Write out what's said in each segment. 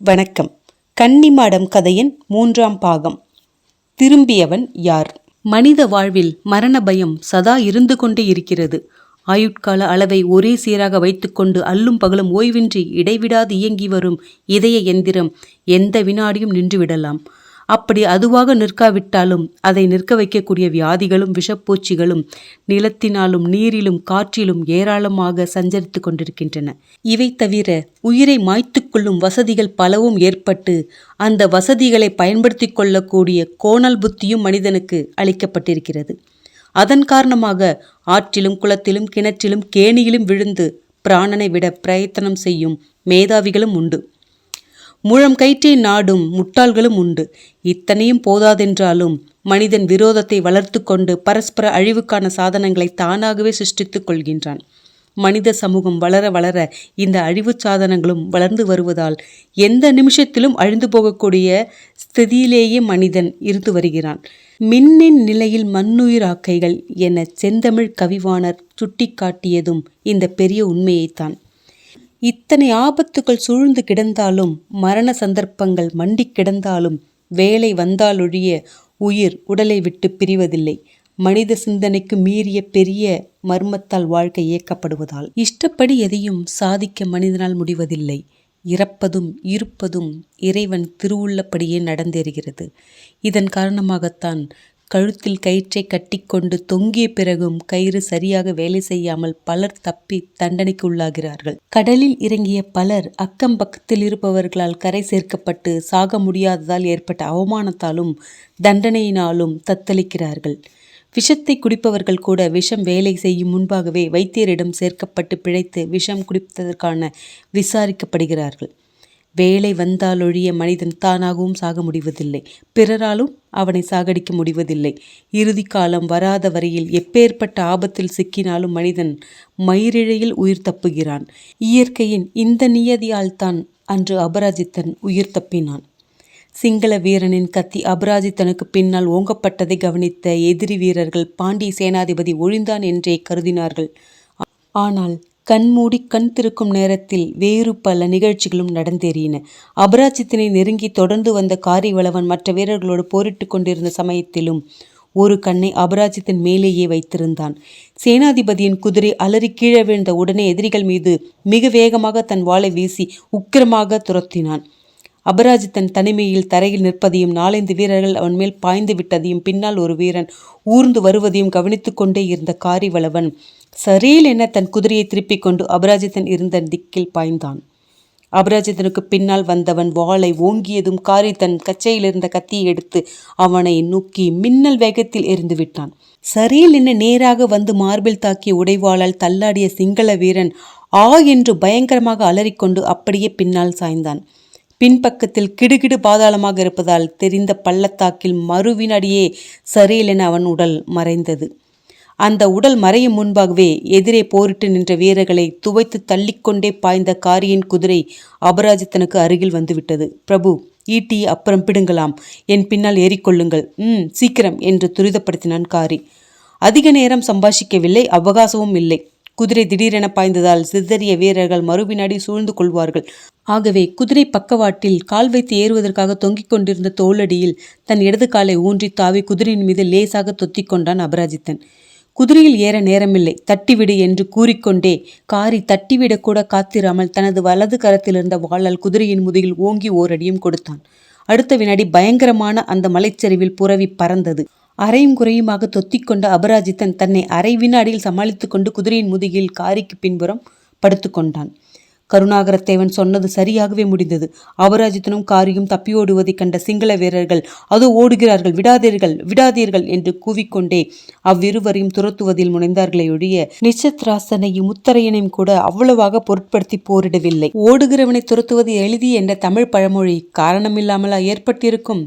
வணக்கம். கன்னிமாடம் கதையின் மூன்றாம் பாகம். திரும்பியவன் யார்? மனித வாழ்வில் மரண பயம் சதா இருந்து கொண்டே இருக்கிறது. ஆயுட்கால அளவை ஒரே சீராக வைத்துக்கொண்டு அல்லும் பகலும் ஓய்வின்றி இடைவிடாது இயங்கி வரும் இதய எந்திரம் எந்த வினாடியும் நின்றுவிடலாம் அப்படி அதுவாக நிற்காவிட்டாலும் அதை நிற்க வைக்கக்கூடிய வியாதிகளும் விஷப்பூச்சிகளும் நிலத்தினாலும் நீரிலும் காற்றிலும் ஏராளமாக சஞ்சரித்து கொண்டிருக்கின்றன. இவை தவிர உயிரை மாய்த்துக்கொள்ளும் வசதிகள் பலவும் ஏற்பட்டு அந்த வசதிகளை பயன்படுத்தி கொள்ளக்கூடிய கோணல் புத்தியும் மனிதனுக்கு அளிக்கப்பட்டிருக்கிறது. அதன் காரணமாக ஆற்றிலும் குளத்திலும் கிணற்றிலும் கேணியிலும் விழுந்து பிராணனை விட பிரயத்தனம் செய்யும் மேதாவிகளும் உண்டு. முழம் கயிற்றை நாடும் முட்டாள்களும் உண்டு. இத்தனையும் போதாதென்றாலும் மனிதன் விரோதத்தை வளர்த்து கொண்டு பரஸ்பர அழிவுக்கான சாதனங்களை தானாகவே சிருஷ்டித்துக் கொள்கின்றான். மனித சமூகம் வளர வளர இந்த அழிவு சாதனங்களும் வளர்ந்து வருவதால் எந்த நிமிஷத்திலும் அழிந்து போகக்கூடிய ஸ்திதியிலேயே மனிதன் இருந்து வருகிறான். மின்னின் நிலையில் மண்ணுயிராக்கைகள் என செந்தமிழ் கவிவாணர் சுட்டிக்காட்டியதும் இந்த பெரிய உண்மையைத்தான். இத்தனை ஆபத்துகள் சூழ்ந்து கிடந்தாலும் மரண சந்தர்ப்பங்கள் மண்டி கிடந்தாலும் வேலை வந்தாலொழிய உயிர் உடலை விட்டு பிரிவதில்லை. மனித சிந்தனைக்கு மீறிய பெரிய மர்மத்தால் வாழ்க்கை இயக்கப்படுவதால். இஷ்டப்படி எதையும் சாதிக்க மனிதனால் முடிவதில்லை. இறப்பதும் இருப்பதும் இறைவன் திருவுள்ளப்படியே நடந்தேறுகிறது. இதன் காரணமாகத்தான் கழுத்தில் கயிற்றை கட்டிக்கொண்டு தொங்கிய பிறகும் கயிறு சரியாக வேலை செய்யாமல் பலர் தப்பி தண்டனைக்கு உள்ளாகிறார்கள். கடலில் இறங்கிய பலர் அக்கம் பக்கத்தில் இருப்பவர்களால் கரை சேர்க்கப்பட்டு சாக முடியாததால் ஏற்பட்ட அவமானத்தாலும் தண்டனையினாலும் தத்தளிக்கிறார்கள். விஷத்தை குடிப்பவர்கள் கூட விஷம் வேலை செய்யும் முன்பாகவே வைத்தியரிடம் சேர்க்கப்பட்டு பிழைத்து விஷம் குடிப்பதற்கான விசாரிக்கப்படுகிறார்கள். வேலை வந்தாலொழிய மனிதன் தானாகவும் சாக முடிவதில்லை. பிறராலும் அவனை சாகடிக்க முடிவதில்லை. இறுதி காலம் வராத வரையில் எப்பேற்பட்ட ஆபத்தில் சிக்கினாலும் மனிதன் மயிரிழையில் உயிர் தப்புகிறான். இயற்கையின் இந்த நியதியால் தான் அன்று அபராஜித்தன் உயிர் தப்பினான். சிங்கள வீரனின் கத்தி அபராஜித்தனுக்கு பின்னால் ஓங்கப்பட்டதை கவனித்த எதிரி வீரர்கள் பாண்டிய சேனாதிபதி ஒழிந்தான் என்றே கருதினார்கள். ஆனால் கண்மூடி கண் திருக்கும் நேரத்தில் வேறு பல நிகழ்ச்சிகளும் நடந்தேறின. அபராஜித்தினை நெருங்கி தொடர்ந்து வந்த காரிவளவன் மற்ற வீரர்களோடு போரிட்டு கொண்டிருந்த சமயத்திலும் ஒரு கண்ணை அபராஜித்தின் மேலேயே வைத்திருந்தான். சேனாதிபதியின் குதிரை அலறி கீழே விழுந்த உடனே எதிரிகள் மீது மிக வேகமாக தன் வாளை வீசி உக்கிரமாக துரத்தினான். அபராஜித்தன் தனிமையில் தரையில் நிற்பதையும் நாலைந்து வீரர்கள் அவன் மேல் பாய்ந்து விட்டதையும் பின்னால் ஒரு வீரன் ஊர்ந்து வருவதையும் கவனித்து கொண்டே இருந்த காரிவளவன் சரீல் என தன் குதிரையை திருப்பிக் கொண்டு அபராஜித்தன் இருந்த திக்கில் பாய்ந்தான். அபராஜித்தனுக்கு பின்னால் வந்தவன் வாளை ஓங்கியதும் காரி தன் கச்சையில் இருந்த கத்தியை எடுத்து அவனை நோக்கி மின்னல் வேகத்தில் எரிந்து விட்டான். சரியில் என்ன நேராக வந்து மார்பில் தாக்கிய உடைவாளால் தள்ளாடிய சிங்கள வீரன் ஆ என்று பயங்கரமாக அலறிக்கொண்டு அப்படியே பின்னால் சாய்ந்தான். பின்பக்கத்தில் கிடுகிடு பாதாளமாக இருப்பதால் தெரிந்த பள்ளத்தாக்கில் மறுவினடியே சரியலென அவன் உடல் மறைந்தது. அந்த உடல் மறையும் முன்பாகவே எதிரே போரிட்டு நின்ற வீரர்களை துவைத்து தள்ளிக்கொண்டே பாய்ந்த காரியின் குதிரை அபராஜித்தனுக்கு அருகில் வந்துவிட்டது. பிரபு ஈட்டி அப்புறம் பிடுங்கலாம். என் பின்னால் ஏறிக்கொள்ளுங்கள். ம் சீக்கிரம் என்று துரிதப்படுத்தினான் காரி. அதிக நேரம் சம்பாஷிக்கவில்லை அவகாசமும் இல்லை. குதிரை திடீரென பாய்ந்ததால் சிதறிய வீரர்கள் மறுபினாடி சூழ்ந்து கொள்வார்கள். ஆகவே குதிரை பக்கவாட்டில் கால் வைத்து ஏறுவதற்காக தொங்கிக் கொண்டிருந்த தோளடியில் தன் இடது காலை ஊன்றி தாவி குதிரையின் மீது லேசாக தொத்திக் கொண்டான் அபராஜித்தன். குதிரையில் ஏற நேரமில்லை. தட்டிவிடு என்று கூறிக்கொண்டே காரி தட்டிவிடக்கூட காத்திராமல் தனது வலது கரத்திலிருந்த வாளால் குதிரையின் முதுகில் ஓங்கி ஓரடியும் கொடுத்தான். அடுத்த வினாடி பயங்கரமான அந்த மலைச்சரிவில் புறவி பறந்தது. அரையும் குறையுமாக தொத்திக்கொண்ட அபராஜித்தன் தன்னை அரை வினாடியில் சமாளித்து கொண்டு குதிரையின் முதுகில் காரிக்கு பின்புறம் படுத்துக்கொண்டான் கருணாகரத்தேவன் சொன்னது சரியாகவே முடிந்தது. அபராஜித்தனும் காரியும் தப்பியோடுவதைக் கண்ட சிங்கள வீரர்கள் அது ஓடுகிறார்கள் விடாதீர்கள் விடாதீர்கள் என்று கூவிக்கொண்டே அவ்விருவரையும் துரத்துவதில் முனைந்தார்களே ஒழிய நிச்சத்ராசனையும் முத்தரையனையும் கூட அவ்வளவாக பொருட்படுத்தி போரிடவில்லை. ஓடுகிறவனை துரத்துவது எளிதி என்ற தமிழ் பழமொழி காரணமில்லாமலா ஏற்பட்டிருக்கும்?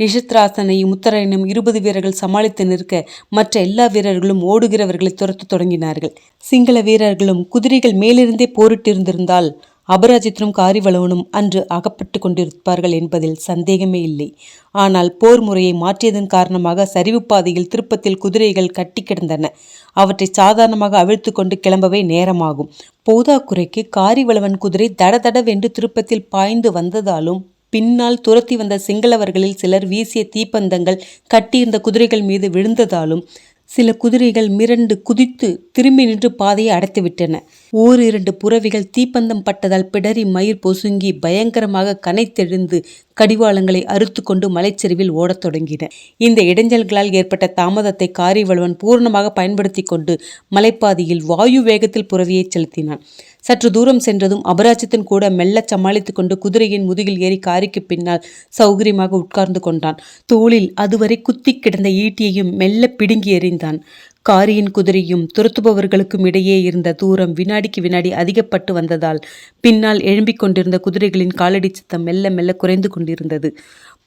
நிஷத்ராசனையும் முத்தரையனும் இருபது வீரர்கள் சமாளித்து நிற்க மற்ற எல்லா வீரர்களும் ஓடுகிறவர்களை துரத்து தொடங்கினார்கள். சிங்கள வீரர்களும் குதிரைகள் மேலிருந்தே போரிட்டிருந்திருந்தால் அபராஜித்தனும் காரிவளவனும் அன்று அகப்பட்டு கொண்டிருப்பார்கள் என்பதில் சந்தேகமே இல்லை. ஆனால் போர் முறையை மாற்றியதன் காரணமாக சரிவு பாதையில் திருப்பத்தில் குதிரைகள் கட்டி கிடந்தன. அவற்றை சாதாரணமாக அவிழ்த்து கொண்டு கிளம்பவே நேரமாகும். போதாக்குறைக்கு காரிவளவன் குதிரை தடதடவென்று திருப்பத்தில் பாய்ந்து வந்ததாலும் பின்னால் துரத்தி வந்த சிங்களவர்களில் சிலர் வீசிய தீப்பந்தங்கள் கட்டியிருந்த குதிரைகள் மீது விழுந்ததாலும் சில குதிரைகள் மிரண்டு குதித்து திரும்பி நின்று பாதையை அடைத்துவிட்டன ஓரிரண்டு புறவிகள் தீப்பந்தம் பட்டதால் பிடரி மயிர் பொசுங்கி பயங்கரமாக கனைத்தெழுந்து கடிவாளங்களை அறுத்து கொண்டு மலைச்சரிவில் ஓடத் தொடங்கின. இந்த இடைஞ்சல்களால் ஏற்பட்ட தாமதத்தை காரிவளவன் பூர்ணமாக பயன்படுத்தி கொண்டு மலைப்பாதையில் வாயு வேகத்தில் புறவியை செலுத்தினான். சற்று தூரம் சென்றதும் அபராஜித்தன் கூட மெல்லச் சமாளித்துக் கொண்டு குதிரையின் முதுகில் ஏறி காரிக்கு பின்னால் சௌகரியமாக உட்கார்ந்து கொண்டான். தோளில் அதுவரை குத்தி கிடந்த ஈட்டியையும் மெல்ல பிடுங்கி எறிந்தான். காரியின் குதிரையும் துரத்துபவர்களுக்கும் இடையே இருந்த தூரம் வினாடிக்கு வினாடி அதிகப்பட்டு வந்ததால் பின்னால் எழும்பிக் கொண்டிருந்த குதிரைகளின் காலடி சத்தம் மெல்ல மெல்ல குறைந்து கொண்டிருந்தது.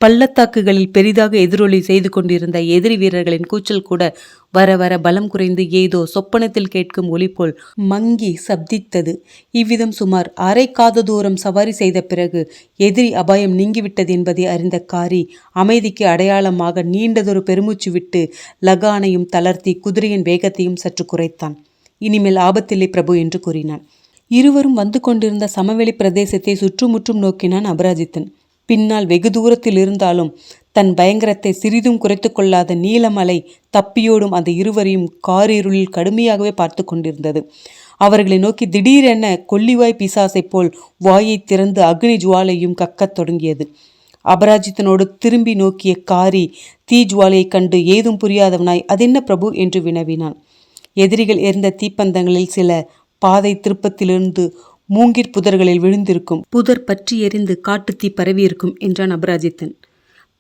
பள்ளத்தாக்குகளில் பெரிதாக எதிரொலி செய்து கொண்டிருந்த எதிரி வீரர்களின் கூச்சல் கூட வர வர பலம் குறைந்து ஏதோ சொப்பனத்தில் கேட்கும் ஒலி போல் மங்கி சப்தித்தது. இவ்விதம் சுமார் அரை காத தூரம் சவாரி செய்த பிறகு எதிரி அபாயம் நீங்கிவிட்டது என்பதை அறிந்த காரி அமைதிக்கு அடையாளமாக நீண்டதொரு பெருமூச்சு விட்டு லகானையும் தளர்த்தி குதிரையின் வேகத்தையும் சற்று குறைத்தான். இனிமேல் ஆபத்தில்லை பிரபு என்று கூறினான். இருவரும் வந்து கொண்டிருந்த சமவெளி பிரதேசத்தை சுற்றுமுற்றும் நோக்கினான் அபராஜித்தன். பின்னால் வெகு தூரத்தில் இருந்தாலும் தன் பயங்கரத்தை சிறிதும் குறைத்து கொள்ளாத நீலமலை தப்பியோடும் அந்த இருவரையும் காரிருளில் கடுமையாகவே பார்த்து கொண்டிருந்தது. அவர்களை நோக்கி திடீரென கொல்லிவாய் பிசாசை போல் வாயை திறந்து அக்னி ஜுவாலையும் கக்கத் தொடங்கியது. அபராஜித்தனோடு திரும்பி நோக்கிய காரி தீ ஜுவாலையைக் கண்டு ஏதும் புரியாதவனாய் அதென்ன பிரபு? என்று வினவினான். எதிரிகள் எரிந்த தீப்பந்தங்களில் சில பாதை திருப்பத்திலிருந்து மூங்கிற் புதர்களில் விழுந்திருக்கும். புதர் பற்றி எரிந்து காட்டுத்தீ பரவியிருக்கும் என்றான் அபராஜித்தன்.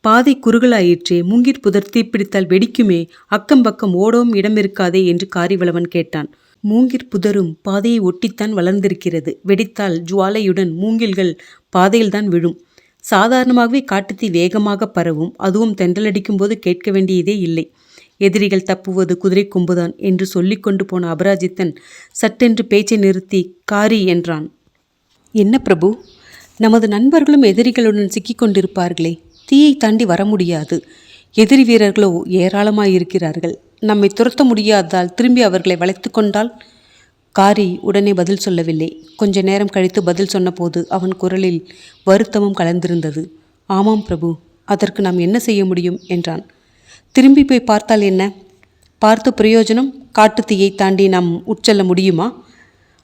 பாதை குறுகலாயிற்றே மூங்கிற் புதர் தீப்பிடித்தால் வெடிக்குமே அக்கம் பக்கம் ஓடவும் இடம் இருக்காதே என்று காரிவளவன் கேட்டான். மூங்கிற் புதரும் பாதையை ஒட்டித்தான் வளர்ந்திருக்கிறது. வெடித்தால் ஜுவாலையுடன் மூங்கில்கள் பாதையில்தான் விழும். சாதாரணமாகவே காட்டுத்தீ வேகமாக பரவும் அதுவும் தென்றலடிக்கும் போது கேட்க வேண்டியதே இல்லை. எதிரிகள் தப்புவது குதிரை கொம்புதான் என்று சொல்லிக்கொண்டு போன அபராஜித்தன் சட்டென்று பேச்சை நிறுத்தி காரி என்றான். என்ன பிரபு? நமது நண்பர்களும் எதிரிகளுடன் சிக்கிக்கொண்டிருப்பார்களே தீயை தாண்டி வர முடியாது. எதிரி வீரர்களோ ஏராளமாயிருக்கிறார்கள் நம்மை துரத்த முடியாததால் திரும்பி அவர்களை வளைத்து கொண்டால்? காரி உடனே பதில் சொல்லவில்லை. கொஞ்ச நேரம் கழித்து பதில் சொன்னபோது அவன் குரலில் வருத்தமும் கலந்திருந்தது. ஆமாம் பிரபு அதற்கு நாம் என்ன செய்ய முடியும்? என்றான். திரும்பி போய் பார்த்தால் என்ன? பார்த்து பிரயோஜனம் காட்டுத்தீயை தாண்டி நாம் உட்செல்ல முடியுமா?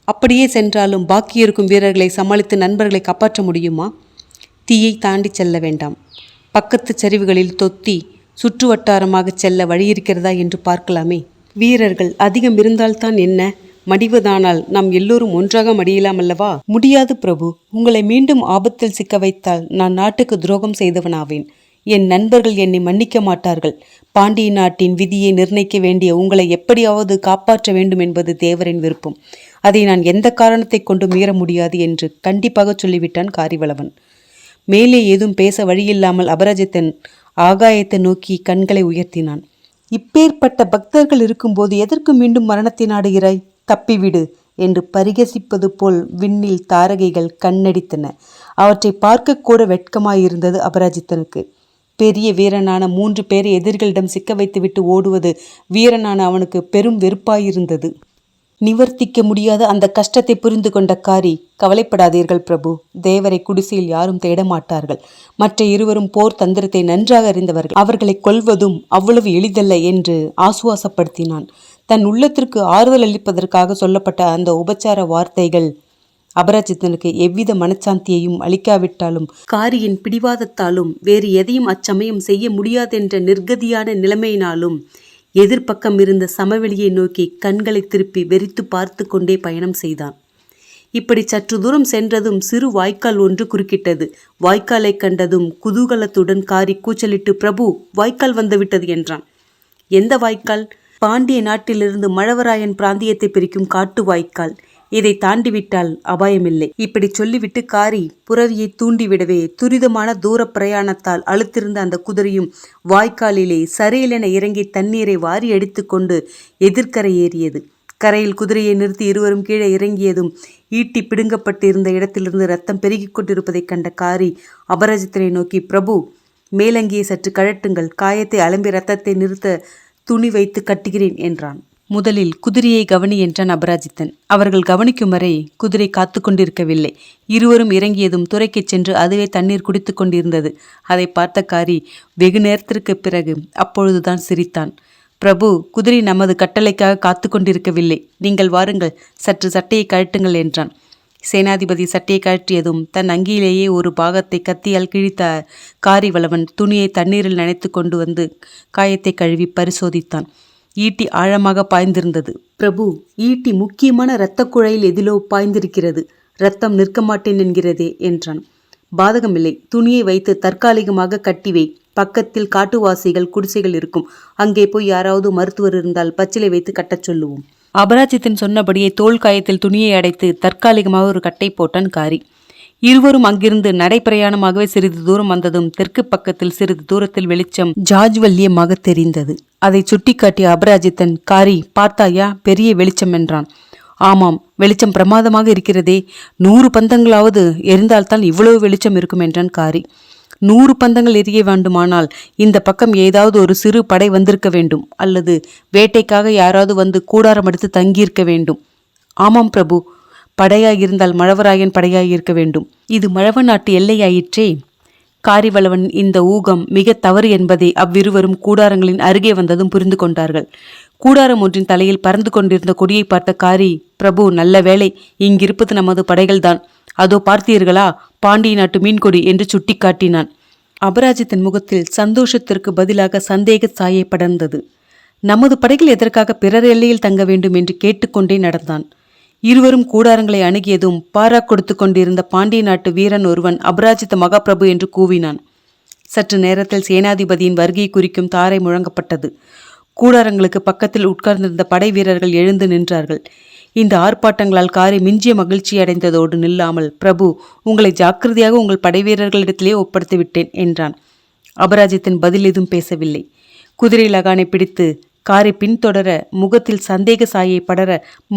அப்படியே சென்றாலும் பாக்கி இருக்கும் வீரர்களை சமாளித்து நண்பர்களை காப்பாற்ற முடியுமா? தீயை தாண்டி செல்ல வேண்டாம். பக்கத்து சரிவுகளில் தொத்தி சுற்று வட்டாரமாக செல்ல வழியிருக்கிறதா என்று பார்க்கலாமே. வீரர்கள் அதிகம் இருந்தால்தான் என்ன? மடிவதானால் நாம் எல்லோரும் ஒன்றாக மடியலாம் அல்லவா? முடியாது பிரபு. உங்களை மீண்டும் ஆபத்தில் சிக்க வைத்தால் நான் நாட்டுக்கு துரோகம் செய்தவனாவேன். என் நண்பர்கள் என்னை மன்னிக்க மாட்டார்கள். பாண்டிய நாட்டின் விதியை நிர்ணயிக்க வேண்டிய உங்களை எப்படியாவது காப்பாற்ற வேண்டும் என்பது தேவரின் விருப்பம். அதை நான் எந்த காரணத்தை கொண்டு மீற முடியாது என்று கண்டிப்பாக சொல்லிவிட்டான் காரிவளவன். மேலே ஏதும் பேச வழியில்லாமல் அபராஜித்தன் ஆகாயத்தை நோக்கி கண்களை உயர்த்தினான். இப்பேற்பட்ட பக்தர்கள் இருக்கும்போது எதற்கு மீண்டும் மரணத்தை நாடுகிறாய் தப்பிவிடு என்று பரிகசிப்பது போல் விண்ணில் தாரகைகள் கண்ணடித்தன. அவற்றை பார்க்கக்கூட வெட்கமாயிருந்தது அபராஜித்தனுக்கு. பெரிய வீரனான மூன்று பேரை எதிரிகளிடம் சிக்க வைத்துவிட்டு ஓடுவது வீரனான அவனுக்கு பெரும் வெறுப்பாயிருந்தது. நிவர்த்திக்க முடியாத அந்த கஷ்டத்தை புரிந்து கொண்ட காரி கவலைப்படாதீர்கள் பிரபு. தேவரை குடிசையில் யாரும் தேடமாட்டார்கள் மற்ற இருவரும் போர் தந்திரத்தை நன்றாக அறிந்தவர்கள். அவர்களை கொல்வதும் அவ்வளவு எளிதல்ல என்று ஆசுவாசப்படுத்தினான். தன் உள்ளத்திற்கு ஆறுதல் அளிப்பதற்காக சொல்லப்பட்ட அந்த உபச்சார வார்த்தைகள் அபராஜித்தனுக்கு எவ்வித மனச்சாந்தியையும் அளிக்காவிட்டாலும் காரியின் பிடிவாதத்தாலும் வேறு எதையும் அச்சமயம் செய்ய முடியாதென்ற நிர்கதியான நிலைமையினாலும் எதிர்ப்பக்கம் இருந்த சமவெளியை நோக்கி கண்களை திருப்பி வெறித்து பார்த்து கொண்டே பயணம் செய்தான். இப்படி சற்று தூரம் சென்றதும் சிறு வாய்க்கால் ஒன்று குறுக்கிட்டது. வாய்க்காலை கண்டதும் குதூகலத்துடன் காரி கூச்சலிட்டு பிரபு வாய்க்கால் வந்துவிட்டது என்றான். எந்த வாய்க்கால்? பாண்டிய நாட்டிலிருந்து மழவராயன் பிராந்தியத்தை பிரிக்கும் காட்டு வாய்க்கால். இதை தாண்டிவிட்டால் அபாயமில்லை. இப்படி சொல்லிவிட்டு காரி புறவியை தூண்டிவிடவே துரிதமான தூர பிரயாணத்தால் அழுத்திருந்த அந்த குதிரையும் வாய்க்காலிலே சரையிலென இறங்கி தண்ணீரை வாரி அடித்துக்கொண்டு எதிர்க்கரை ஏறியது. கரையில் குதிரையை நிறுத்தி இருவரும் கீழே இறங்கியதும் ஈட்டி பிடுங்கப்பட்டிருந்த இடத்திலிருந்து ரத்தம் பெருகிக் கொண்டிருப்பதைக் கண்ட காரி அபராஜித்தனை நோக்கி பிரபு மேலங்கியை சற்று கழட்டுங்கள். காயத்தை அலம்பி ரத்தத்தை நிறுத்த துணி வைத்து கட்டுகிறேன் என்றான். முதலில் குதிரையை கவனி என்றான் அபராஜித்தன் அவர்கள் கவனிக்கும் வரை குதிரை காத்து கொண்டிருக்கவில்லை. இருவரும் இறங்கியதும் துறைக்குச் சென்று அதுவே தண்ணீர் குடித்து கொண்டிருந்தது. அதை பார்த்த காரி வெகு நேரத்திற்கு பிறகு அப்பொழுதுதான் சிரித்தான். பிரபு குதிரை நமது கட்டளைக்காக காத்து கொண்டிருக்கவில்லை. நீங்கள் வாருங்கள் சற்று சட்டையை கழட்டுங்கள் என்றான். சேனாதிபதி சட்டையை கழற்றியதும் தன் அங்கியிலேயே ஒரு பாகத்தை கத்தியால் கிழித்த காரிவளவன் துணியை தண்ணீரில் நனைத்து கொண்டு வந்து காயத்தை கழுவி பரிசோதித்தான். ஈட்டி ஆழமாக பாய்ந்திருந்தது. பிரபு ஈட்டி முக்கியமான இரத்தக் குழையில் எதிலோ பாய்ந்திருக்கிறது. ரத்தம் நிற்க மாட்டேன் என்கிறதே என்றான். பாதகமில்லை துணியை வைத்து தற்காலிகமாக கட்டிவை பக்கத்தில் காட்டுவாசிகள் குடிசைகள் இருக்கும். அங்கே போய் யாராவது மருத்துவர் இருந்தால் பச்சிலை வைத்து கட்டச் சொல்லுவோம். அபராஜித்தின் சொன்னபடியே தோல் காயத்தில் துணியை அடைத்து தற்காலிகமாக ஒரு கட்டை போட்டான் காரி. இருவரும் அங்கிருந்து நடைப்பிரயாணமாகவே சிறிது தூரம் வந்ததும் தெற்கு பக்கத்தில் சிறிது தூரத்தில் வெளிச்சம் ஜாஜ்வல்யமாக தெரிந்தது. அதை சுட்டிக்காட்டிய அபராஜித்தன் காரி பார்த்தாயா? பெரிய வெளிச்சம் என்றான். ஆமாம் வெளிச்சம் பிரமாதமாக இருக்கிறதே. நூறு பந்தங்களாவது எரிந்தால்தான் இவ்வளவு வெளிச்சம் இருக்கும் என்றான் காரி. நூறு பந்தங்கள் எரிய வேண்டுமானால் இந்த பக்கம் ஏதாவது ஒரு சிறு படை வந்திருக்க வேண்டும். அல்லது வேட்டைக்காக யாராவது வந்து கூடாரம் எடுத்து தங்கியிருக்க வேண்டும். ஆமாம் பிரபு படையாயிருந்தால் மழவராயன் படையாயிருக்க வேண்டும். இது மழவ நாட்டு எல்லையாயிற்றே. காரிவளவன் இந்த ஊகம் மிக தவறு என்பதை அவ்விருவரும் கூடாரங்களின் அருகே வந்ததும் புரிந்து கொண்டார்கள். கூடாரம் ஒன்றின் தலையில் பறந்து கொண்டிருந்த கொடியை பார்த்த காரி பிரபு நல்ல வேளை இங்கிருப்பது நமது படைகள்தான். அதோ பார்த்தீர்களா பாண்டிய நாட்டு மீன்கொடி என்று சுட்டிக்காட்டினான். அபராஜித்தின் முகத்தில் சந்தோஷத்திற்கு பதிலாக சந்தேக சாயை படர்ந்தது. நமது படைகள் எதற்காக பிறர் எல்லையில் தங்க வேண்டும் என்று கேட்டுக்கொண்டே நடந்தான். இருவரும் கூடாரங்களை அணுகியதும் பாரா கொடுத்து கொண்டிருந்த பாண்டிய நாட்டு வீரன் ஒருவன் அபராஜித மகாபிரபு என்று கூவினான். சற்று நேரத்தில் சேனாதிபதியின் வருகையை குறிக்கும் தாரை முழங்கப்பட்டது. கூடாரங்களுக்கு பக்கத்தில் உட்கார்ந்திருந்த படை வீரர்கள் எழுந்து நின்றார்கள். இந்த ஆர்ப்பாட்டங்களால் காரை மிஞ்சிய மகிழ்ச்சி அடைந்ததோடு நில்லாமல் பிரபு உங்களை ஜாக்கிரதையாக உங்கள் படை வீரர்களிடத்திலே ஒப்படைத்து விட்டேன் என்றான். அபராஜித்தின் பதில் எதுவும் பேசவில்லை. குதிரை லகானை பிடித்து காரை பின்தொடர முகத்தில் சந்தேக சாயை படர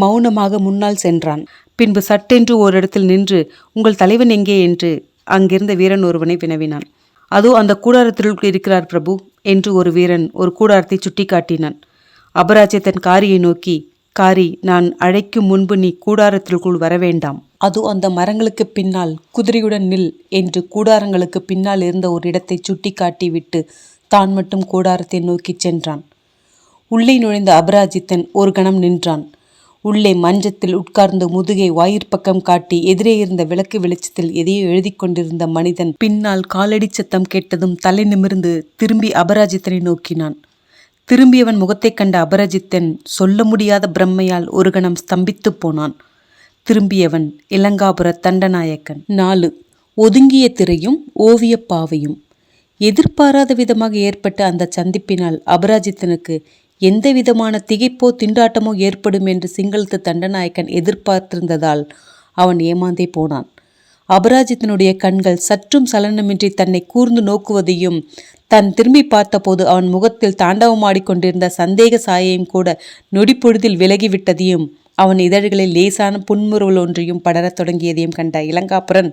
மௌனமாக முன்னால் சென்றான். பின்பு சட்டென்று ஓரிடத்தில் நின்று உங்கள் தலைவன் எங்கே? என்று அங்கிருந்த வீரன் ஒருவனை வினவினான். அதோ அந்த கூடாரத்திற்குள் இருக்கிறார் பிரபு என்று ஒரு வீரன் ஒரு கூடாரத்தை சுட்டிக்காட்டினான். அபராஜ்யத்தன் காரியை நோக்கி காரி நான் அழைக்கும் முன்பு நீ கூடாரத்திற்குள் வரவேண்டாம் அது அந்த மரங்களுக்கு பின்னால் குதிரையுடன் நில் என்று கூடாரங்களுக்கு பின்னால் இருந்த ஒரு இடத்தை சுட்டிக்காட்டி விட்டு தான் மட்டும் கூடாரத்தை நோக்கிச் சென்றான். உள்ளே நுழைந்த அபராஜித்தன் ஒரு கணம் நின்றான். உள்ளே மஞ்சத்தில் உட்கார்ந்து முதுகை வாயிற்பக்கம் காட்டி எதிரே இருந்த விளக்கு வெளிச்சத்தில் எதையோ எழுதி கொண்டிருந்த மனிதன் பின்னால் காலடி சத்தம் கேட்டதும் தலை நிமிர்ந்து திரும்பி அபராஜித்தனை நோக்கினான். திரும்பியவன் முகத்தைக் கண்ட அபராஜித்தன் சொல்ல முடியாத பிரம்மையால் ஒரு கணம் ஸ்தம்பித்துப் போனான். திரும்பியவன் இலங்காபுர தண்டநாயக்கன். நாலு. ஒதுங்கிய திரையும் ஓவிய பாவையும். எதிர்பாராத விதமாக ஏற்பட்ட அந்த சந்திப்பினால் அபராஜித்தனுக்கு எந்தவிதமான திகைப்போ திண்டாட்டமோ ஏற்படும் என்று சிங்களத்து தண்டநாயக்கன் எதிர்பார்த்திருந்ததால் அவன் ஏமாந்தே போனான். அபராஜித்தனுடைய கண்கள் சற்றும் சலனமின்றி தன்னை கூர்ந்து நோக்குவதையும் தன் திரும்பி பார்த்தபோது அவன் முகத்தில் தாண்டவமாடிக்கொண்டிருந்த சந்தேக சாயையும் கூட நொடிப்பொழுதில் விலகிவிட்டதையும் அவன் இதழ்களில் லேசான புன்முறுவல் ஒன்றையும் படரத் தொடங்கியதையும் கண்ட இளங்காப்புரன்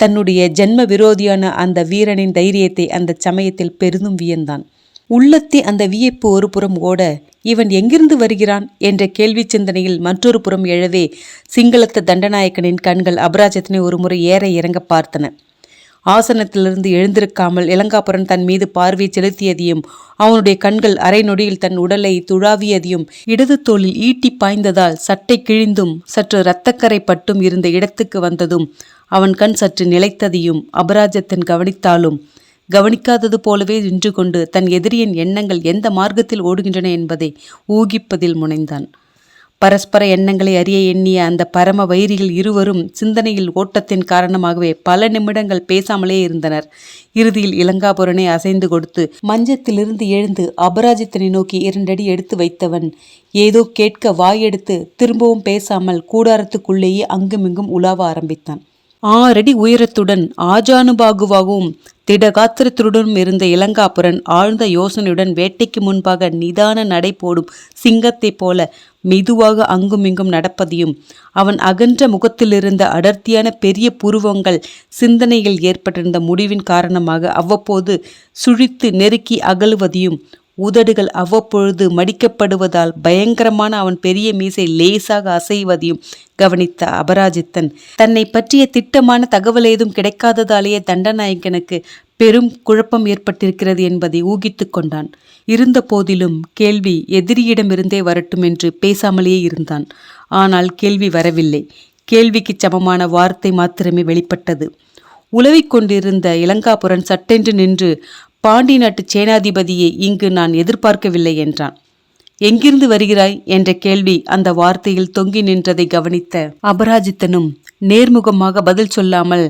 தன்னுடைய ஜென்ம விரோதியான அந்த வீரனின் தைரியத்தை அந்த சமயத்தில் பெரிதும் வியந்தான். உள்ளத்தே அந்த வியப்பு ஒரு புறம் ஓட இவன் எங்கிருந்து வருகிறான்? என்ற கேள்வி சிந்தனையில் மற்றொரு புறம் எழவே சிங்களத்த தண்டநாயக்கனின் கண்கள் அபராஜத்தினை ஒருமுறை ஏற இறங்க பார்த்தன. ஆசனத்திலிருந்து எழுந்திருக்காமல் இளங்காபுரன் தன் மீது பார்வை செலுத்தியதையும் அவனுடைய கண்கள் அரை நொடியில் தன் உடலை துழாவியதையும் இடது தோளில் ஈட்டி பாய்ந்ததால் சட்டை கிழிந்தும் சற்று இரத்தக்கரை பட்டும் இருந்த இடத்துக்கு வந்ததும் அவன் கண் சற்று நிலைத்ததையும் அபராஜத்தன் கவனித்தாலும் கவனிக்காதது போலவே நின்று கொண்டு தன் எதிரியின் எண்ணங்கள் எந்த மார்க்கத்தில் ஓடுகின்றன என்பதை ஊகிப்பதில் முனைந்தான். பரஸ்பர எண்ணங்களை அறிய எண்ணிய அந்த பரம வைரிகள் இருவரும் சிந்தனையில் ஓட்டத்தின் காரணமாகவே பல நிமிடங்கள் பேசாமலே இருந்தனர். இறுதியில் இளங்காபுரனை அசைந்து கொடுத்து மஞ்சத்திலிருந்து எழுந்து அபராஜித்தனை நோக்கி இரண்டடி எடுத்து வைத்தவன் ஏதோ கேட்க வாயெடுத்து திரும்பவும் பேசாமல் கூடாரத்துக்குள்ளேயே அங்குமிங்கும் உலாவ ஆரம்பித்தான். ஆறடி உயரத்துடன் ஆஜானுபாகுவாகவும் திடகாத்திரத்துடனும் இருந்த இளங்காபுரன் ஆழ்ந்த யோசனையுடன் வேட்டைக்கு முன்பாக நிதான நடை போடும் சிங்கத்தைப் போல மெதுவாக அங்குமிங்கும் நடப்பதையும் அவன் அகன்ற முகத்திலிருந்த அடர்த்தியான பெரிய புருவங்கள் சிந்தனையில் ஏற்பட்டிருந்த முடிவின் காரணமாக அவ்வப்போது சுழித்து நெருக்கி அகலுவதையும் உதடுகள் அவ்வப்பொழுது மடிக்கப்படுவதால் பயங்கரமான அவன் பெரிய மீசை லேசாக அசைவதையும் கவனித்த அபராஜித்தன். தன்னை பற்றிய திட்டமான தகவல் ஏதும் கிடைக்காததாலேயே தண்டநாயகனுக்கு பெரும் குழப்பம் ஏற்பட்டிருக்கிறது என்பதை ஊகித்து கொண்டான். இருந்த போதிலும் கேள்வி எதிரியிடமிருந்தே வரட்டும் என்று பேசாமலேயே இருந்தான். ஆனால் கேள்வி வரவில்லை. கேள்விக்கு சமமான வார்த்தை மாத்திரமே வெளிப்பட்டது. உலவிக் கொண்டிருந்த இளங்காபுரன் சட்டென்று நின்று பாண்டி நாட்டு சேனாதிபதியை இங்கு நான் எதிர்பார்க்கவில்லை என்றான். எங்கிருந்து வருகிறாய்? என்ற கேள்வி அந்த வார்த்தையில் தொங்கி நின்றதை கவனித்த அபராஜித்தனும் நேர்முகமாக பதில் சொல்லாமல்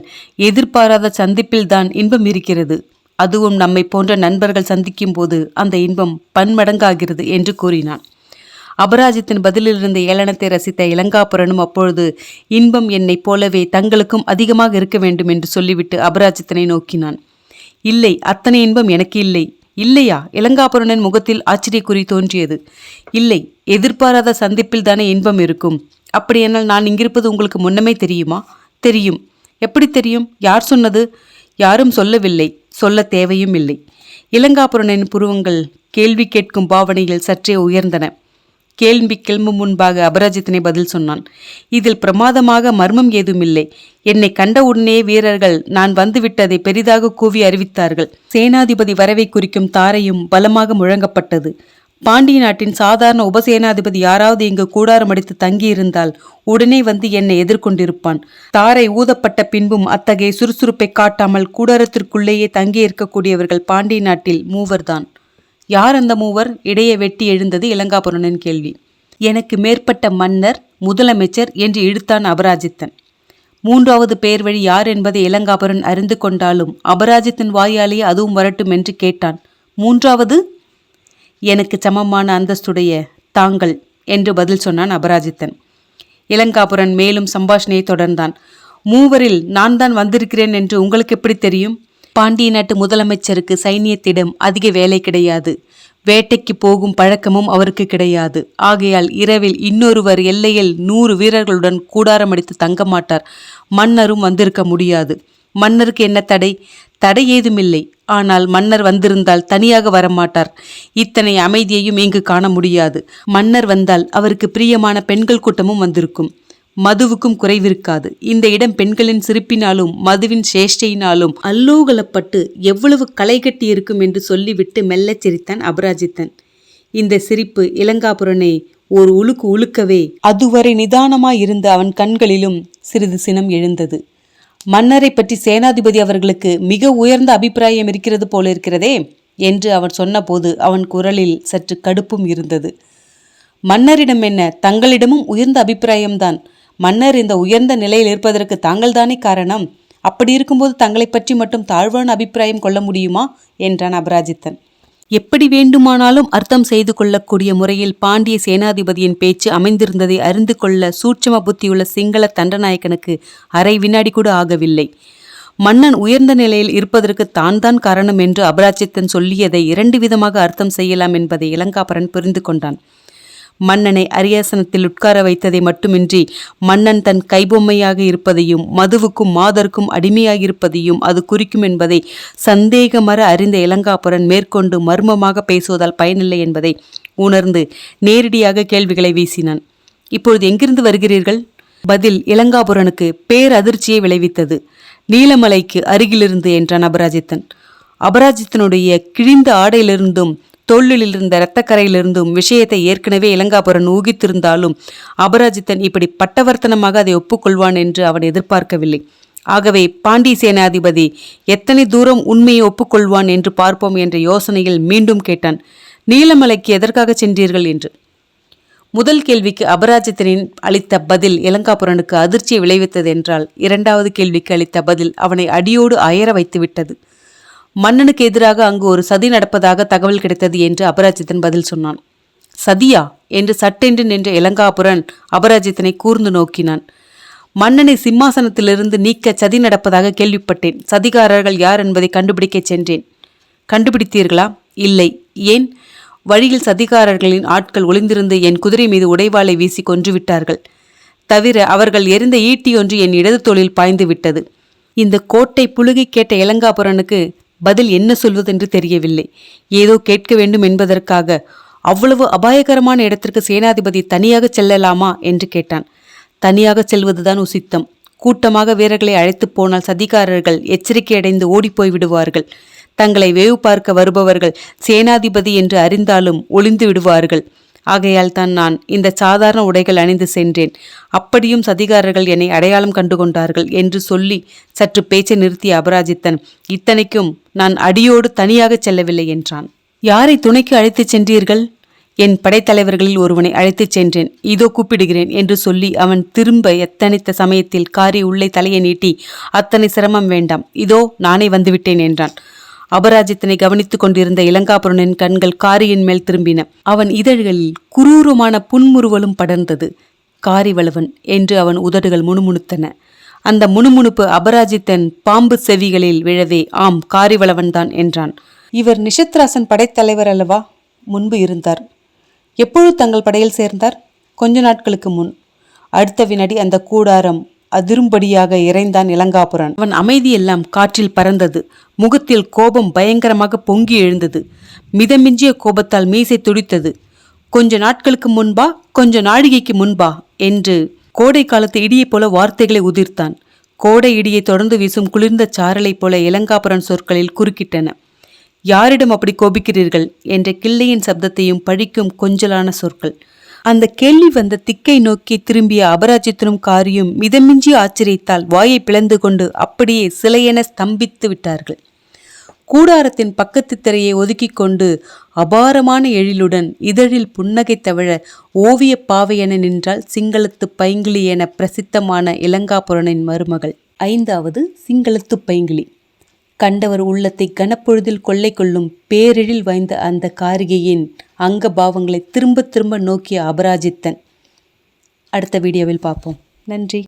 எதிர்பாராத சந்திப்பில்தான் இன்பம் இருக்கிறது. அதுவும் நம்மை போன்ற நண்பர்கள் சந்திக்கும் போது அந்த இன்பம் பன்மடங்காகிறது என்று கூறினான். அபராஜித்தின் பதிலிலிருந்த ஏளனத்தை ரசித்த இளங்காபுரனும் அப்பொழுது இன்பம் என்னைப் போலவே தங்களுக்கும் அதிகமாக இருக்க வேண்டும் என்று சொல்லிவிட்டு அபராஜித்தனை நோக்கினான். இல்லை அத்தனை இன்பம் எனக்கு இல்லை. இல்லையா? இளங்காபுரனின் முகத்தில் ஆச்சரியக்குறி தோன்றியது. இல்லை எதிர்பாராத சந்திப்பில் தானே இன்பம் இருக்கும். அப்படியானால் நான் இங்கிருப்பது உங்களுக்கு முன்னமே தெரியுமா? தெரியும். எப்படி தெரியும்? யார் சொன்னது? யாரும் சொல்லவில்லை. சொல்ல தேவையும் இல்லை. இளங்காபுரனின் புருவங்கள் கேள்வி கேட்கும் பாவனையில் சற்றே உயர்ந்தன. கேள்வி கிளம்பும் முன்பாக அபராஜித்தனை பதில் சொன்னான். இதில் பிரமாதமாக மர்மம் ஏதுமில்லை. என்னை கண்டவுடனே வீரர்கள் நான் வந்துவிட்டதை பெரிதாக கூவி அறிவித்தார்கள். சேனாதிபதி வரவை குறிக்கும் தாரையும் பலமாக முழங்கப்பட்டது. பாண்டிய நாட்டின் சாதாரண உபசேனாதிபதி யாராவது இங்கு கூடாரம் அடித்து தங்கியிருந்தால் உடனே வந்து என்னை எதிர்கொண்டிருப்பான். தாரை ஊதப்பட்ட பின்பும் அத்தகைய சுறுசுறுப்பை காட்டாமல் கூடாரத்திற்குள்ளேயே தங்கியிருக்கக்கூடியவர்கள் பாண்டிய நாட்டில் மூவர்தான். யார் அந்த மூவர்? இடையே வெட்டி எழுந்தது இளங்காபுரனின் கேள்வி. எனக்கு மேற்பட்ட மன்னர் முதலமைச்சர் என்று இழுத்தான் அபராஜித்தன். மூன்றாவது பேர் வழி யார் என்பதை இளங்காபுரன் அறிந்து கொண்டாலும் அபராஜித்தின் வாயாலேயே அதுவும் வரட்டும் என்று கேட்டான். மூன்றாவது? எனக்கு சமமான அந்தஸ்துடைய தாங்கள் என்று பதில் சொன்னான் அபராஜித்தன். இளங்காபுரன் மேலும் சம்பாஷணையை தொடர்ந்தான். மூவரில் நான் தான் வந்திருக்கிறேன் என்று உங்களுக்கு எப்படி தெரியும்? பாண்டிய நாட்டு முதலமைச்சருக்கு சைனியத்திடம் அதிக வேலை கிடையாது. வேட்டைக்கு போகும் பழக்கமும் அவருக்கு கிடையாது. ஆகையால் இரவில் இன்னொருவர் எல்லையில் நூறு வீரர்களுடன் கூடாரம் அடித்து தங்க மாட்டார். மன்னரும் வந்திருக்க முடியாது. மன்னருக்கு என்ன தடை? தடை ஏதுமில்லை. ஆனால் மன்னர் வந்திருந்தால் தனியாக வரமாட்டார். இத்தனை அமைதியையும் இங்கு காண முடியாது. மன்னர் வந்தால் அவருக்கு பிரியமான பெண்கள் கூட்டமும் வந்திருக்கும். மதுவுக்கும் குறைவிருக்காது. இந்த இடம் பெண்களின் சிரிப்பினாலும் மதுவின் சேஷ்டையினாலும் அல்லோகலப்பட்டு எவ்வளவு களைகட்டி இருக்கும் என்று சொல்லிவிட்டு மெல்லச் சிரித்தான் அபராஜித்தன். இந்த சிரிப்பு இளங்காபுரனை ஒரு உலுக்கு உலுக்கவே அதுவரை நிதானமாயிருந்த அவன் கண்களிலும் சிறிது சினம் எழுந்தது. மன்னரை பற்றி சேனாதிபதி அவர்களுக்கு மிக உயர்ந்த அபிப்பிராயம் இருக்கிறது போல இருக்கிறதே என்று அவன் சொன்னபோது அவன் குரலில் சற்று கடுப்பும் இருந்தது. மன்னரிடம் என்ன? தங்களிடமும் உயர்ந்த அபிப்பிராயம்தான். மன்னர் இந்த உயர்ந்த நிலையில் இருப்பதற்கு தாங்கள்தானே காரணம்? அப்படி இருக்கும்போது தங்களை பற்றி மட்டும் தாழ்வான அபிப்பிராயம் கொள்ள முடியுமா? என்றான் அபராஜித்தன். எப்படி வேண்டுமானாலும் அர்த்தம் செய்து கொள்ளக்கூடிய முறையில் பாண்டிய சேனாதிபதியின் பேச்சு அமைந்திருந்ததை அறிந்து கொள்ள சூட்சம புத்தியுள்ள சிங்கள தண்டநாயக்கனுக்கு அரை வினாடி கூட ஆகவில்லை. மன்னன் உயர்ந்த நிலையில் இருப்பதற்கு தான் தான் காரணம் என்று அபராஜித்தன் சொல்லியதை இரண்டு விதமாக அர்த்தம் செய்யலாம் என்பதை இளங்காபரன் புரிந்து கொண்டான். மன்னனை அரியாசனத்தில் உட்கார வைத்ததை மட்டுமின்றி மன்னன் தன் கைபொம்மையாக இருப்பதையும் மதுவுக்கும் மாதருக்கும் அடிமையாகியிருப்பதையும் அது குறிக்கும் என்பதை சந்தேகமற அறிந்த இளங்காபுரன் மேற்கொண்டு மர்மமாக பேசுவதால் பயனில்லை என்பதை உணர்ந்து நேரடியாக கேள்விகளை வீசினான். இப்பொழுது எங்கிருந்து வருகிறீர்கள்? பதில் இளங்காபுரனுக்கு பேரதிர்ச்சியை விளைவித்தது. நீலமலைக்கு அருகிலிருந்து என்றான் அபராஜித்தன். அபராஜித்தனுடைய கிழிந்த ஆடையிலிருந்தும் தோளில் இருந்த இரத்தக்கரையிலிருந்தும் விஷயத்தை ஏற்கனவே இளங்காபுரன் ஊகித்திருந்தாலும் அபராஜித்தன் இப்படி பட்டவர்த்தனமாக அதை ஒப்புக்கொள்வான் என்று அவன் எதிர்பார்க்கவில்லை. ஆகவே பாண்டி சேனாதிபதி எத்தனை தூரம் உண்மையை ஒப்புக்கொள்வான் என்று பார்ப்போம் என்ற யோசனையில் மீண்டும் கேட்டான். நீலமலைக்கு எதற்காக சென்றீர்கள் என்று? முதல் கேள்விக்கு அபராஜித்தனின் அளித்த பதில் இளங்காபுரனுக்கு அதிர்ச்சியை விளைவித்தது என்றால் இரண்டாவது கேள்விக்கு அளித்த பதில் அவனை அடியோடு அயர வைத்துவிட்டது. மன்னனுக்கு எதிராக அங்கு ஒரு சதி நடப்பதாக தகவல் கிடைத்தது என்று அபராஜித்தன் பதில் சொன்னான். சதியா? என்று சட்டென்று நின்ற இளங்காபுரன் அபராஜித்தனை கூர்ந்து நோக்கினான். மன்னனை சிம்மாசனத்திலிருந்து நீக்க சதி நடப்பதாக கேள்விப்பட்டேன். சதிகாரர்கள் யார் என்பதை கண்டுபிடிக்கச் சென்றேன். கண்டுபிடித்தீர்களா? இல்லை. ஏன்? வழியில் சதிகாரர்களின் ஆட்கள் ஒளிந்திருந்து என் குதிரை மீது உடைவாளை வீசி கொன்றுவிட்டார்கள் தவிர அவர்கள் எரிந்த ஈட்டி ஒன்று என் இடது தோளில் பாய்ந்து விட்டது. இந்த கோட்டை புழுகி கேட்ட இளங்காபுரனுக்கு பதில் என்ன சொல்வதென்று தெரியவில்லை. ஏதோ கேட்க வேண்டும் என்பதற்காக அவ்வளவு அபாயகரமான இடத்திற்கு சேனாதிபதி தனியாக செல்லலாமா என்று கேட்டான். தனியாக செல்வதுதான் உசித்தம். கூட்டமாக வீரர்களை அழைத்துப் போனால் சதிகாரர்கள் எச்சரிக்கையடைந்து ஓடிப்போய் விடுவார்கள். தங்களை வேவு பார்க்க வருபவர்கள் சேனாதிபதி என்று அறிந்தாலும் ஒளிந்து விடுவார்கள். ஆகையால் தான் நான் இந்த சாதாரண உடைகள் அணிந்து சென்றேன். அப்படியும் சதிகாரர்கள் என்னை அடையாளம் கண்டு கொண்டார்கள் என்று சொல்லி சற்று பேச்சை நிறுத்திய அபராஜித்தன் இத்தனைக்கும் நான் அடியோடு தனியாக செல்லவில்லை என்றான். யாரை துணைக்கு அழைத்துச் சென்றீர்கள்? என் படைத்தலைவர்களில் ஒருவனை அழைத்துச் சென்றேன். இதோ கூப்பிடுகிறேன் என்று சொல்லி அவன் திரும்ப எத்தனைத்த சமயத்தில் காரி உள்ளே தலையை நீட்டி அத்தனை சிரமம் வேண்டாம். இதோ நானே வந்துவிட்டேன் என்றான். அபராஜித்தனை கவனித்துக் கொண்டிருந்த இளங்காபுரனின் கண்கள் காரியின் மேல் திரும்பின. அவன் இதழ்களில் குரூரமான புன்முறுவலும் படர்ந்தது. காரிவளவன் என்று அவன் உதடுகள் முணுமுணுத்தன. அந்த முணுமுணுப்பு அபராஜித்தன் பாம்பு செவிகளில் விழவே ஆம் காரிவளவன்தான் என்றான். இவர் நிஷத்ராசன் படைத்தலைவர் அல்லவா? முன்பு இருந்தார். எப்பொழுது தங்கள் படையில் சேர்ந்தார்? கொஞ்ச நாட்களுக்கு முன். அடுத்த வினாடி அந்த கூடாரம் அதிரும்படியாக இறைந்தான் இளங்காபுரன். அவன் அமைதியெல்லாம் காற்றில் பறந்தது. முகத்தில் கோபம் பயங்கரமாக பொங்கி எழுந்தது. மிதமிஞ்சிய கோபத்தால் மீசை துடித்தது. கொஞ்ச நாட்களுக்கு முன்பா கொஞ்ச நாழிகைக்கு முன்பா என்று கோடை காலத்து இடியைப் போல வார்த்தைகளை உதிர்த்தான். கோடை இடியை தொடர்ந்து வீசும் குளிர்ந்த சாரலைப் போல இளங்காபுரன் சொற்களில் குறுக்கிட்டன. யாரிடம் அப்படி கோபிக்கிறீர்கள்? என்ற கிள்ளையின் சப்தத்தையும் பழிக்கும் கொஞ்சலான சொற்கள். அந்த கேள்வி வந்த திக்கை நோக்கி திரும்பிய அபராஜித்தனும் காரியும் மிதமிஞ்சி ஆச்சரியத்தால் வாயை பிளந்து கொண்டு அப்படியே சிலையென ஸ்தம்பித்து விட்டார்கள். கூடாரத்தின் பக்கத்து திரையை ஒதுக்கி கொண்டு அபாரமான எழிலுடன் இதழில் புன்னகை தவழ ஓவியப் பாவை என நின்றால் சிங்களத்து பைங்கிளி என பிரசித்தமான இளங்காபுரனின் மருமகள். ஐந்தாவது சிங்களத்து பைங்கிளி. கண்டவர் உள்ளத்தை கனப்பொழுதில் கொள்ளை கொள்ளும் பேரெழில் வாய்ந்த அந்த காரிகையின் அங்க பாவங்களை திரும்ப திரும்ப நோக்கிய அபராஜித்தன். அடுத்த வீடியோவில் பார்ப்போம். நன்றி.